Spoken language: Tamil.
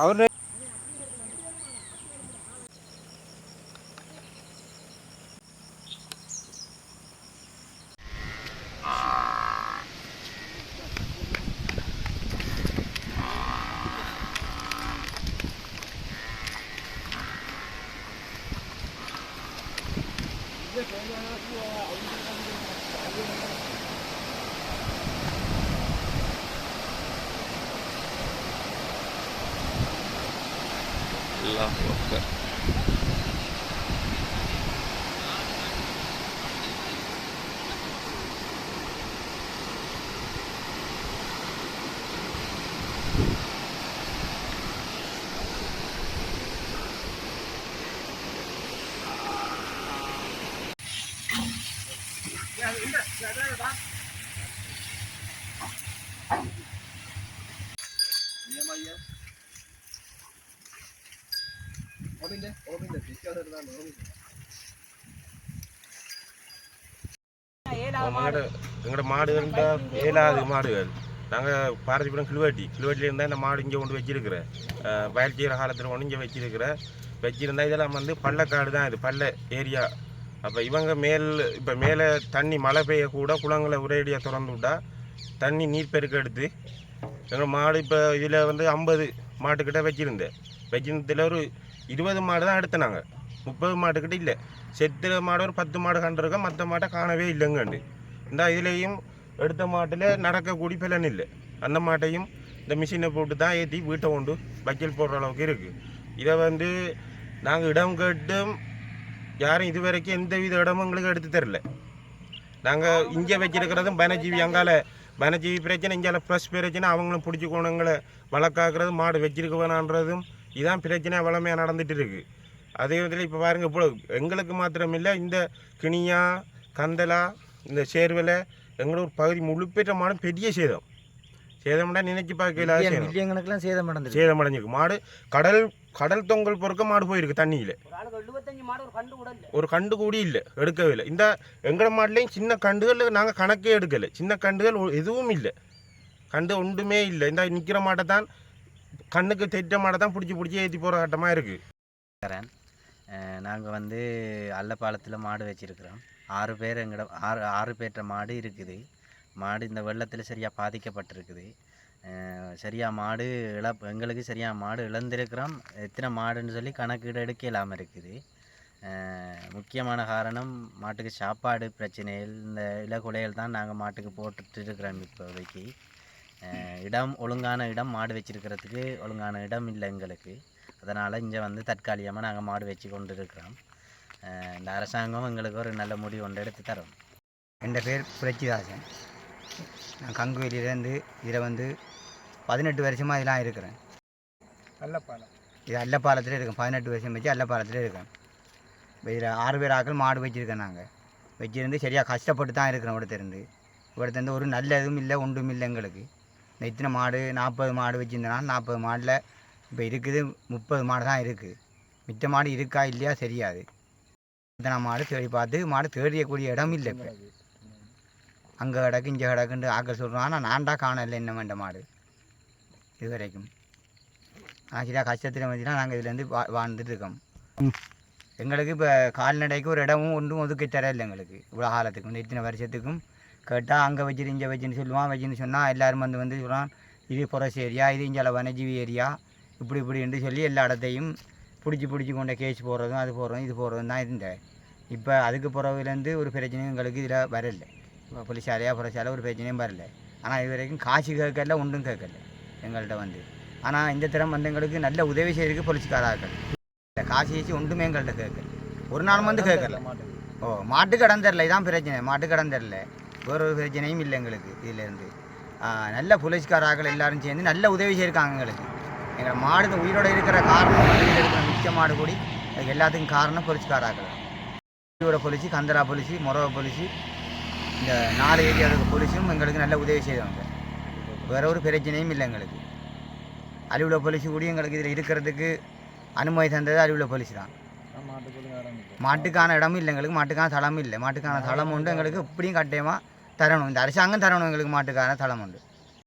ಅವ್ರಿ Thank you. la mujer. எங்களோட எங்கட எங்கட மாடுகள் இருந்தால் ஏழாவது மாடுகள் நாங்கள் பாரதிபுரம் கிழுவாட்டி கிழுவாட்டியில் இருந்தால் இந்த மாடு இங்கே கொண்டு வச்சிருக்கிறேன் வயல் செய்கிற காலத்தில் கொண்டு இங்கே வச்சிருக்கிறேன் வச்சிருந்தா இதெல்லாம் வந்து பள்ளக்காடு தான் இது பள்ள ஏரியா. அப்போ இவங்க மேல் இப்போ மேலே தண்ணி மழை பெய்ய கூட குளங்களை ஒரேடியாக திறந்து விட்டா தண்ணி நீர் பெருக்க எடுத்து எங்கள் மாடு இப்போ இதில் வந்து ஐம்பது மாட்டுக்கிட்ட வச்சுருந்தேன். வச்சிருந்ததில் ஒரு இருபது மாடு தான் எடுத்தனாங்க. முப்பது மாட்டுக்கிட்ட இல்லை. செத்துற மாடு ஒரு பத்து மாடு கண்டிருக்கோம் மற்ற மாட்டை காணவே இல்லைங்கண்டு. இந்த இதுலேயும் எடுத்த மாட்டில் நடக்கக்கூடிய பலன் இல்லை. அந்த மாட்டையும் இந்த மிஷினை போட்டு தான் ஏற்றி வீட்டை கொண்டு வைக்கல் போடுற அளவுக்கு இருக்குது இதை வந்து நாங்கள் இடம் கேட்டும் யாரும் இது வரைக்கும் எந்த வித இடமும் எங்களுக்கு எடுத்து தரல. நாங்கள் இங்கே வச்சிருக்கிறதும் வனஜீவி அங்கால வனஜீவி பிரச்சனை இங்கால ப்ளஸ் பிரச்சனை அவங்களும் பிடிச்சி கோணங்களை மாடு வச்சிருக்க வேணான்றதும் இதான் பிரச்சனை வளமையாக நடந்துட்டு இருக்கு. அதே விதத்தில் இப்போ பாருங்க இப்போ எங்களுக்கு மாத்திரம் இல்லை இந்த கிணியா கந்தலா இந்த சேர்வலை எங்களோட ஒரு பகுதி முழுப்பெற்ற மாடு பெரிய சேதம். சேதம்னா நினைச்சு பார்க்கல சேதம் மில்லியன் சேதம். நடந்துருக்கு சேதம் அடைஞ்சிருக்கு மாடு கடல் கடல் தொங்கல் பொறுக்க மாடு போயிருக்கு தண்ணியில். ஒரு கண்டு கூட இல்லை ஒரு கண்டு கூடி இல்லை எடுக்கவே இல்லை. இந்த எங்கட மாட்டுலேயும் சின்ன கண்டுகள் நாங்கள் கணக்கே எடுக்கலை. சின்ன கண்டுகள் எதுவும் இல்லை. கண்டு ஒன்றுமே இல்லை. இந்த நிற்கிற மாட்டை தான் கண்ணுக்கு தெட்ட மாட தான் பிடிச்சி பிடிச்சி ஏற்றி போகிற கட்டமாக இருக்குது நாங்கள் வந்து அல்லப்பாலத்தில் மாடு வச்சுருக்குறோம். ஆறு பேர் எங்கட ஆறு ஆறு பேர்கிட்ட மாடு இருக்குது. மாடு இந்த வெள்ளத்தில் சரியாக பாதிக்கப்பட்டிருக்குது. சரியாக மாடு இழப் எங்களுக்கு சரியாக மாடு இழந்திருக்கிறோம். எத்தனை மாடுன்னு சொல்லி கணக்கீடு எடுக்க இல்லாமல் இருக்குது. முக்கியமான காரணம் மாட்டுக்கு சாப்பாடு பிரச்சனைகள் இந்த இலகுலைகள் தான் நாங்கள் மாட்டுக்கு போட்டுட்டு இருக்கிறோம் இப்போதைக்கு. இடம் ஒழுங்கான இடம் மாடு வச்சிருக்கிறதுக்கு ஒழுங்கான இடம் இல்லை எங்களுக்கு. அதனால் இங்கே வந்து தற்காலிகமாக நாங்கள் மாடு வச்சு கொண்டு இருக்கிறோம் இந்த அரசாங்கம் எங்களுக்கு ஒரு நல்ல முடிவு ஒன்று எடுத்து தரும். என் பேர் புரட்சிதாசன். நான் கங்குவேலியிலேருந்து இதில் வந்து பதினெட்டு வருஷமாக இதெல்லாம் இருக்கிறேன். அல்லப்பாலம். இது அல்லப்பாலத்தில் இருக்கேன். பதினெட்டு வருஷம் வச்சு அல்லப்பாலத்தில் இருக்கேன். இதில் ஆறு பேர் ஆக்கள் மாடு வச்சுருக்கேன் நாங்கள். வச்சுருந்து சரியாக கஷ்டப்பட்டு தான் இருக்கிறோம் இவிடத்திருந்து இவிடத்திருந்து ஒரு நல்ல இதுவும் இல்லை ஒன்றும் இல்லை எங்களுக்கு. இந்த இத்தனை மாடு நாற்பது மாடு வச்சுருந்தனால நாற்பது மாடில் இப்போ இருக்குது முப்பது மாடு தான் இருக்குது மித்த மாடு இருக்கா இல்லையா தெரியாது. இத்தனை மாடு தேடி பார்த்து மாடு தேடியக்கூடிய இடம் இல்லை இப்போ. அங்கே கிடக்கு இங்கே கிடக்குன்ட்டு ஆக்க சொல்கிறோம் ஆனால் நான்டா காணல என்ன வேண்ட மாடு. இது வரைக்கும் ஆனால் சரியா கஷ்டத்தில் வச்சுனா நாங்கள் இதுலேருந்து வா வாழ்ந்துட்டு இருக்கோம். எங்களுக்கு இப்போ கால்நடைக்கு ஒரு இடமும் ஒன்றும் ஒதுக்கி இல்லை எங்களுக்கு. இவ்வளோ காலத்துக்கு இந்த இத்தனை வருஷத்துக்கும். கேட்டால் அங்கே வச்சுட்டு இங்கே வச்சுன்னு சொல்லுவான். வச்சுன்னு சொன்னால் எல்லாரும் வந்து வந்து சொல்லுவான் இது புரஸ் ஏரியா இது இங்கே வனஜீவி ஏரியா. இப்படி இப்படின்னு சொல்லி எல்லா இடத்தையும் பிடிச்சி பிடிச்சி கொண்ட கேஸ் போடுறதும் அது போடுறதும் இது போடுறதும் தான் இருந்தேன் இப்போ அதுக்கு பிறகுலேருந்து ஒரு பிரச்சனையும் எங்களுக்கு இதில் வரல. இப்போ புலிசாலையாக புறசாலை ஒரு பிரச்சனையும் வரல. ஆனால் இது வரைக்கும் காசு கேட்கல ஒன்றும் கேட்கல எங்கள்கிட்ட வந்து. ஆனால் இந்த திறம் வந்து எங்களுக்கு நல்ல உதவி செய்யறதுக்கு போலீஸ்காராக்கள் இந்த காசு வச்சு ஒன்றுமே எங்கள்கிட்ட கேட்கல. ஒரு நாள் வந்து கேட்கல. ஓ மாட்டு கடன் தரல. இதான் பிரச்சனை. மாட்டு கடன் தரல. வேற ஒரு பிரச்சனையும் இல்லை எங்களுக்கு இதிலேருந்து. நல்ல போலீஸ்காராக்கள் எல்லாரும் சேர்ந்து நல்ல உதவி செய்யிருக்காங்க எங்களுக்கு. எங்கள் மாடு உயிரோட இருக்கிற காரணம் இருக்கிற மிச்ச மாடு கூடி அதுக்கு எல்லாத்துக்கும் காரணம் பொலிச்சுக்காராக்கள் உயிரோட பொலிச்சு கந்தரா பொலிச்சு மொரவ பொலிச்சு இந்த நாலு ஏரியாவுக்கு பொலிச்சும் எங்களுக்கு நல்ல உதவி செய்தவங்க வேற ஒரு பிரச்சனையும் இல்லை எங்களுக்கு. அலுவல பொலிச்சு கூடி எங்களுக்கு இதில் இருக்கிறதுக்கு அனுமதி தந்தது அலுவல பொலிச்சு தான். மாட்டுக்கான இடமும் இல்லை எங்களுக்கு மாட்டுக்கான தளமும் இல்லை. மாட்டுக்கான தளம் உண்டு எங்களுக்கு இப்படியும் கட்டாயமாக தரணும். இந்த அரசாங்கம் தரணும். எங்களுக்கு மாட்டுக்கான தளம் உண்டு.